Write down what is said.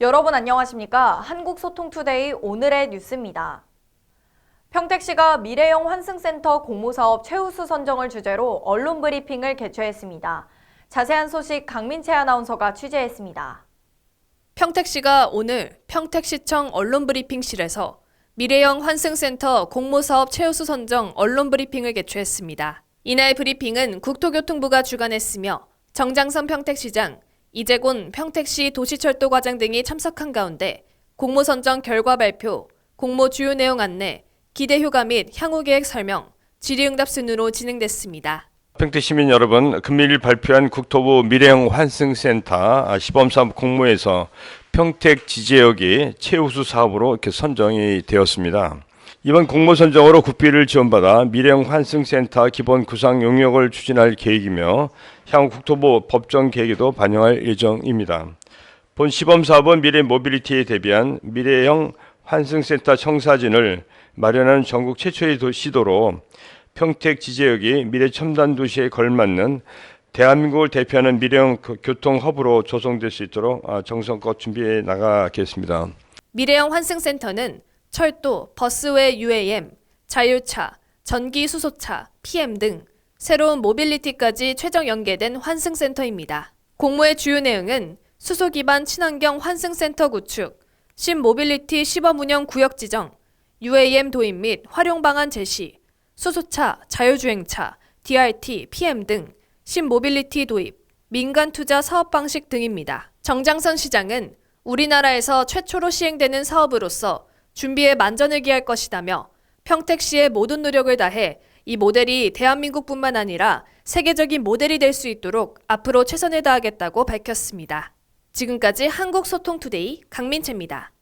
여러분 안녕하십니까? 한국소통투데이 오늘의 뉴스입니다. 평택시가 미래형 환승센터 공모사업 최우수 선정을 주제로 언론 브리핑을 개최했습니다. 자세한 소식 강민채 아나운서가 취재했습니다. 평택시가 오늘 평택시청 언론 브리핑실에서 미래형 환승센터 공모사업 최우수 선정 언론 브리핑을 개최했습니다. 이날 브리핑은 국토교통부가 주관했으며 정장선 평택시장, 이재곤 평택시 도시철도과장 등이 참석한 가운데 공모 선정 결과 발표, 공모 주요 내용 안내, 기대 효과 및 향후 계획 설명, 질의응답 순으로 진행됐습니다. 평택 시민 여러분, 금일 발표한 국토부 미래형 환승센터 시범사업 공모에서 평택 지지역이 최우수 사업으로 이렇게 선정이 되었습니다. 이번 공모 선정으로 국비를 지원받아 미래형 환승센터 기본 구상 용역을 추진할 계획이며 향후 국토부 법정 계획에도 반영할 예정입니다. 본 시범 사업은 미래 모빌리티에 대비한 미래형 환승센터 청사진을 마련하는 전국 최초의 도- 시도로 평택 지지역이 미래 첨단 도시에 걸맞는 대한민국을 대표하는 미래형 교- 교통 허브로 조성될 수 있도록 아, 정성껏 준비해 나가겠습니다. 미래형 환승센터는 철도, 버스외 UAM, 자율차, 전기 수소차, PM 등 새로운 모빌리티까지 최적 연계된 환승센터입니다. 공모의 주요 내용은 수소 기반 친환경 환승센터 구축, 신모빌리티 시범 운영 구역 지정, UAM 도입 및 활용 방안 제시, 수소차, 자율주행차, DRT, PM 등 신모빌리티 도입, 민간 투자 사업 방식 등입니다. 정장선 시장은 우리나라에서 최초로 시행되는 사업으로서 준비에 만전을 기할 것이다며 평택시의 모든 노력을 다해 이 모델이 대한민국뿐만 아니라 세계적인 모델이 될 수 있도록 앞으로 최선을 다하겠다고 밝혔습니다. 지금까지 한국소통투데이 강민채입니다.